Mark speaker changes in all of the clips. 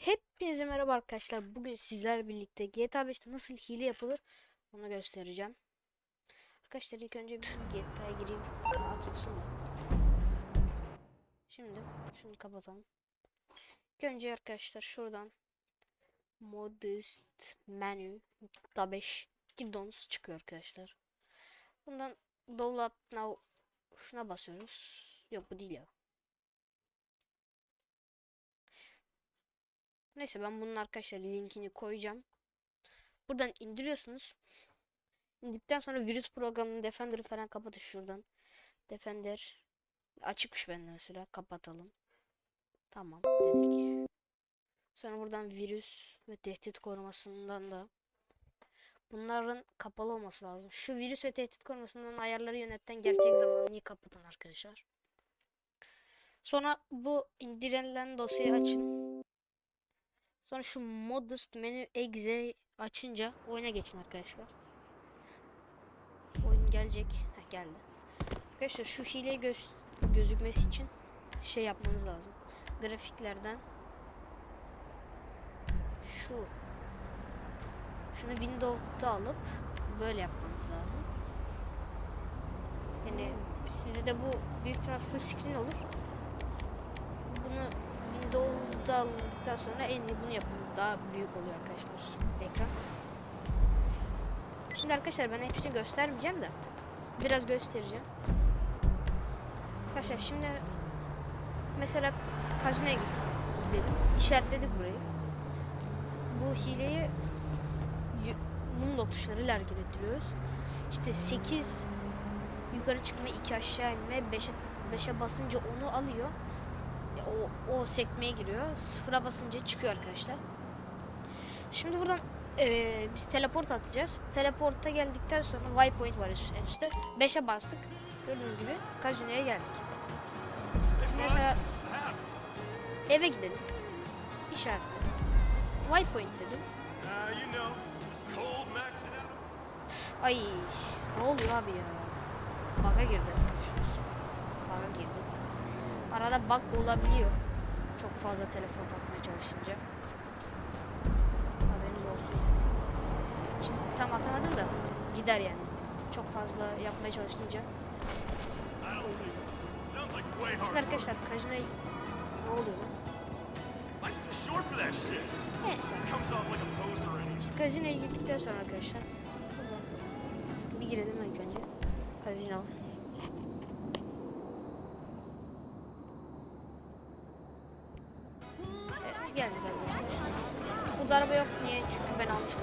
Speaker 1: Hepinize merhaba arkadaşlar. Bugün sizlerle birlikte GTA 5'te nasıl hile yapılır onu göstereceğim. Arkadaşlar ilk önce bir GTA'ya gireyim. Atılsın da. Şimdi şunu kapatalım. İlk önce arkadaşlar şuradan Modest Menu da 5 Giddons çıkıyor arkadaşlar. Bundan Download Now şuna basıyoruz. Yok bu değil ya. Neyse ben bunun arkadaşlar linkini koyacağım. Buradan indiriyorsunuz. İndirdikten sonra virüs programını Defender'ı falan kapatın şuradan. Defender açıkmış bende mesela kapatalım. Tamam dedik. Sonra buradan virüs ve tehdit korumasından da bunların kapalı olması lazım. Şu virüs ve tehdit korumasından ayarları yönetten gerçek zamanlıyı kapatın arkadaşlar. Sonra bu indirilen dosyayı açın. Sonra şu modest menü exe açınca oyuna geçin arkadaşlar. Oyun gelecek. Heh, geldi. Arkadaşlar şu hile göz gözükmesi için şey yapmanız lazım. Grafiklerden şu şunu Windows'ta alıp böyle yapmanız lazım. Yani sizde de bu büyük ihtimal full screen olur. Bunu Windows'da aldıktan sonra iyi bunu yapın. Daha büyük oluyor arkadaşlar ekran. Şimdi arkadaşlar ben hepsini göstermeyeceğim de biraz göstereceğim. Arkadaşlar şimdi mesela kazinoya gidelim. İşaretledik burayı. Bu hileyi mumla tuşlarıyla hareket ettiriyoruz. İşte 8 yukarı çıkma, 2 aşağı inme, 5'e 5'e basınca onu alıyor o, o sekmeye giriyor. Sıfıra basınca çıkıyor arkadaşlar. Şimdi buradan eee, biz teleport atacağız. Teleporta geldikten sonra waypoint var en üstte. 5'e bastık. Gördüğünüz gibi kazinoya geldik. Mesela eve gidelim. İşaretledim. Waypoint dedim. Ay ne oluyor abi ya? Bug'a girdi. Bug'a girdi. Arada bug olabiliyor. Çok fazla telefon atmaya çalışınca. Haberiniz olsun. Şimdi tam atamadım da gider yani. Çok fazla yapmaya çalışınca. Şimdi arkadaşlar kazinoya ne oluyor lan? Kazinoya gittikten sonra arkadaşlar. Bir girelim ilk önce. Kazino. Burada araba yok niye? Çünkü ben almıştım.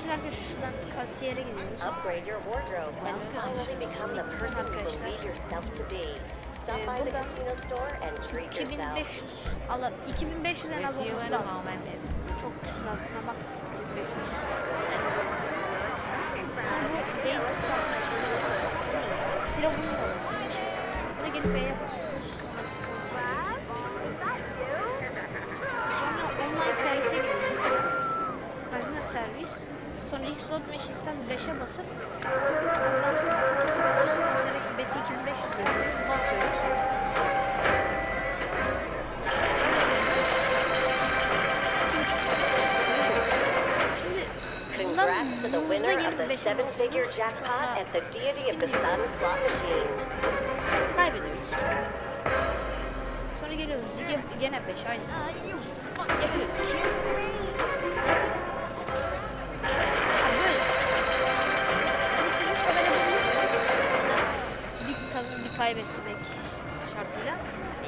Speaker 1: Şimdi arkadaşlar şuradan kasiyere gidiyoruz.
Speaker 2: Upgrade your wardrobe and finally become the person you believe yourself to be. Stop by the casino store and treat yourself.
Speaker 1: 2500 ala 2500 en az
Speaker 3: With you
Speaker 1: olması lazım. Çok küsuratına bak. 2500 en az olması. Sonra bu date satmış. Firavunu da var. Buna gelip B'ye servis. Sonra ilk slot machine'den 5'e basıp oradan mesela BT 2500 yazıyor. basıyoruz.
Speaker 2: Congrats to the winner of the
Speaker 1: beşe
Speaker 2: seven figure
Speaker 1: basıyoruz.
Speaker 2: jackpot at the Deity of the Sun slot machine.
Speaker 1: kaybediyoruz. Sonra geliyoruz. Gene 5 aynısı. Yapıyoruz. Kaybetmek şartıyla.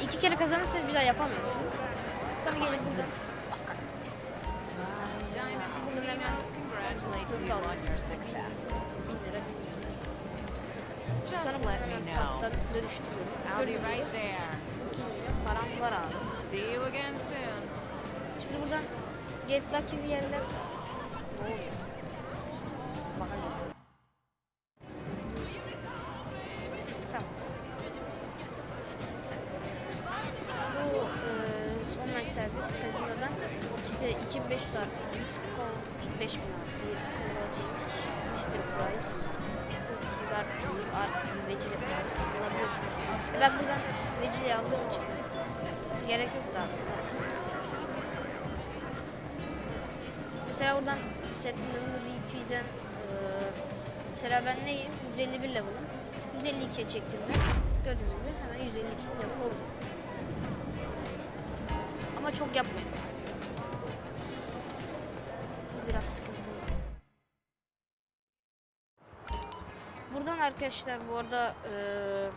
Speaker 1: E, İki kere kazanırsanız bir daha yapamıyorsunuz. Sonra gelip buradan
Speaker 3: Diamond Casinos congratulates you on your success.
Speaker 1: 1000 lira 1000 lira. Sonra
Speaker 3: Just let me know. I'll be right there.
Speaker 1: 30 milyon param var abi.
Speaker 3: See you again soon.
Speaker 1: Şimdi buradan Get Lucky bir yerler. Chris Cole 45 penaltı, Kovacic, Mr. Price, Vecile Price alabiliyorsunuz. E ben buradan Vecile'yi aldığım için gerek yok da. Mesela buradan set level 2'den e, mesela ben neyim? 151 level'ım. 152'ye çektiğimde gördüğünüz gibi hemen 152 level oldum. Ama çok yapmayın. Biraz sıkıntılı. Buradan arkadaşlar bu arada eee,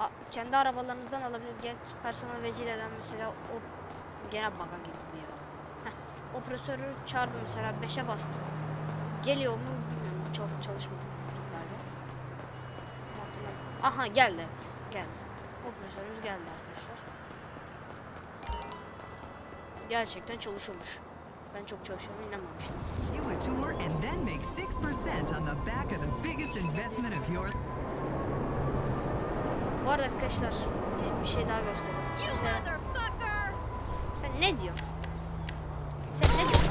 Speaker 1: a- kendi arabalarınızdan alabilir. Get personel vecile'den mesela o gene bug'a girdim ya. Heh, operatörü çağırdım mesela 5'e bastım. Geliyor mu bilmiyorum çok çalışmadı galiba. Aha geldi evet geldi. Operatörümüz geldi arkadaşlar. Gerçekten çalışıyormuş. Ben çok çalışıyorum inanmamıştım.
Speaker 4: You a tour and then make 6% on the back of the biggest investment of your
Speaker 1: Bu arada arkadaşlar bir, şey daha göstereyim. Mesela- Sen ne diyorsun? Sen ne diyorsun?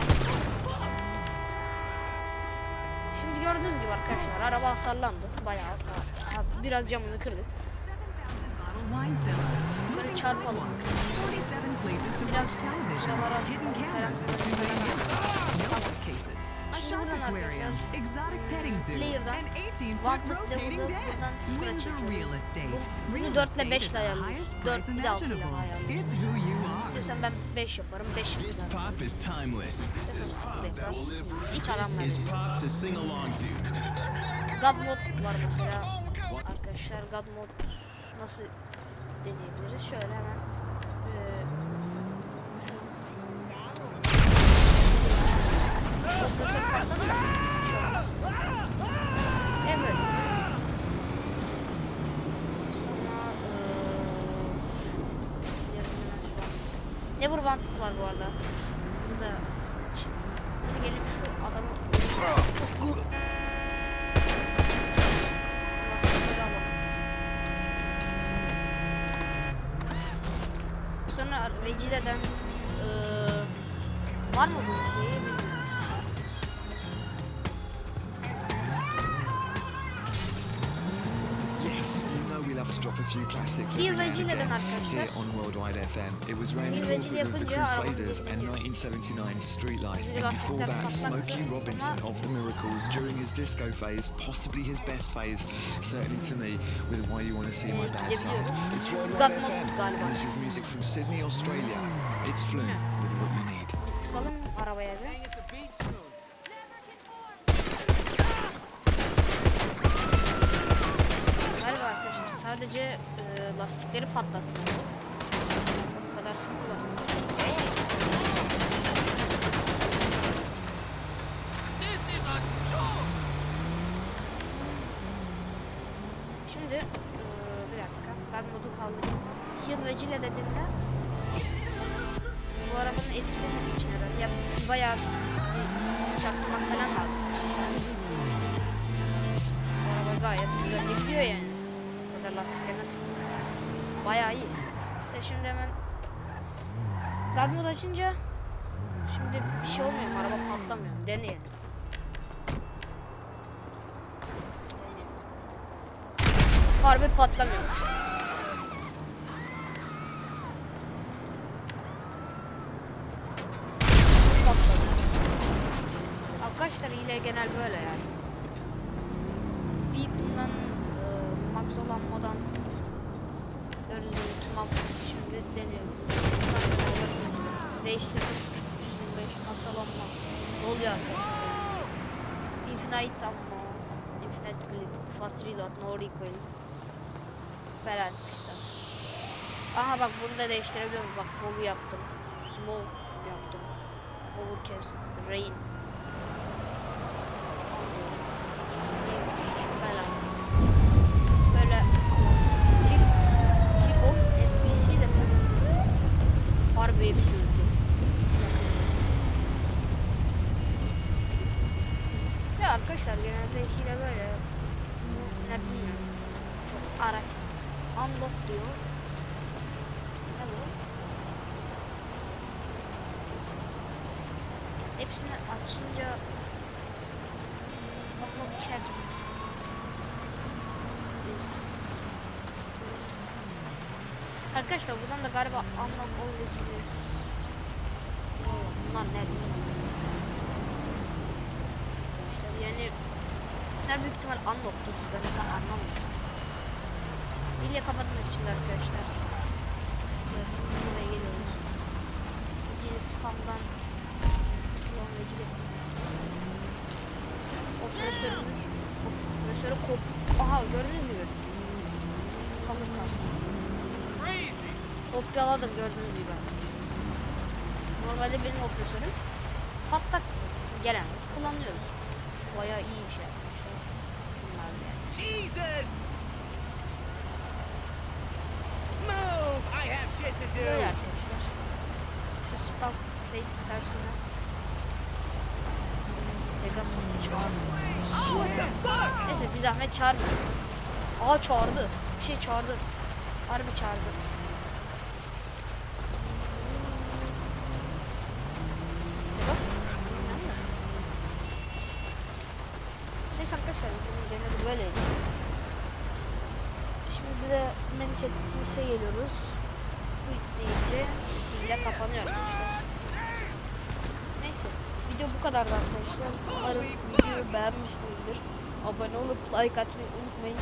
Speaker 1: Şimdi gördüğünüz gibi arkadaşlar araba hasarlandı. Bayağı hasar. Ha, Biraz camını kırdık.
Speaker 4: 7,000 bottle wine cellar,
Speaker 1: Şöyle
Speaker 4: moving
Speaker 1: çarpalım.
Speaker 4: sidewalks, 47 places to
Speaker 1: Biraz şuralara
Speaker 4: aquarium,
Speaker 1: arkadaşlar,
Speaker 4: exotic petting zoo,
Speaker 1: Player'dan
Speaker 4: an 18-foot
Speaker 1: Wanted
Speaker 4: rotating den. Windsor. Real Estate.
Speaker 1: Bunu 4 ile
Speaker 4: estate
Speaker 1: 5
Speaker 4: at
Speaker 1: ile ayarlıyoruz.
Speaker 4: highest
Speaker 1: 4
Speaker 4: price
Speaker 1: bir de 6 ile ayarlıyoruz. İstiyorsan ben 5 yaparım. 5
Speaker 5: This
Speaker 1: yaparım.
Speaker 5: pop is timeless. This is pop that will live forever.
Speaker 1: Hiç
Speaker 5: to.
Speaker 1: God mod var mesela. Arkadaşlar God mod nasıl deneyebiliriz? Şöyle hemen. Sonra eee Never Wanted var bu arada. Sonra Vecile'den eee var mı bu şeyi
Speaker 6: to drop a few classics every now and again here on Worldwide FM. It was Randy Crawford of the Crusaders and 1979's Street Life. And before that, Smokey Robinson of The Miracles during his disco phase, possibly his best phase, certainly to me, with Why You Wanna See My Bad Side. It's Worldwide FM, and this is music from Sydney, Australia. It's Flume
Speaker 1: sadece e, lastikleri patlattı. Bu kadar sıkı lastik. Şimdi e, bir dakika ben modu kaldırayım. Yıl ve cile dediğimde bu arabanın etkilemediği için herhalde ya bayağı bir çaktırmak falan. Bu araba gayet güzel gidiyor yani. Da lastiklerine sıktım. Bayağı iyi. Sen şimdi hemen God mode açınca şimdi bir şey olmuyor mu? araba patlamıyor. Deneyelim. Harbi patlamıyormuş. patladı. Arkadaşlar hile genel böyle yani. Bir bundan e, modan gördüğünüz tamam şimdi deniyorum. Değiştirdim. 125 max olan mod. Ne oluyor arkadaşlar? Infinite ammo, Infinite clip, fast reload, no recoil falan işte. Aha bak bunu da değiştirebiliyorum. Bak fog'u yaptım. Smoke yaptım. Overcast, rain. Falan. Böyle kick, kick off NPC desem harbi hepsi öldü. Ya arkadaşlar genelde hile böyle bu ne bilmiyorum çok araç unlock diyor ne bu hepsini açınca unlock caps Arkadaşlar buradan da galiba unlock this Bunlar ne? Yani bunlar büyük ihtimal unlock'tur. Ben de anlamadım. İlle kapatmak için arkadaşlar. Buraya geliyoruz. Yine spamdan Ulan ilgili operatörümüz operatörü kop aha gördünüz mü? Kastı.
Speaker 5: Crazy!
Speaker 1: Kopyaladım gördüğünüz gibi. Normalde benim operatörüm patlak gelemez kullanıyoruz. Bayağı iyi bir şey yapmışlar. Bunlar yani.
Speaker 7: Jesus!
Speaker 1: Böyle arkadaşlar. Şu spam şey karşısına Pegasus'u çağırdı. Neyse bir zahmet çağırma. Aa çağırdı. Bir şey çağırdı. Harbi çağırdı. Neyse arkadaşlar videonun geneli böyleydi. Şimdi de menü çekimize geliyoruz. Deyince hile kapanıyor arkadaşlar. Neyse video bu kadardı arkadaşlar. Umarım videoyu beğenmişsinizdir. Abone olup like atmayı unutmayın.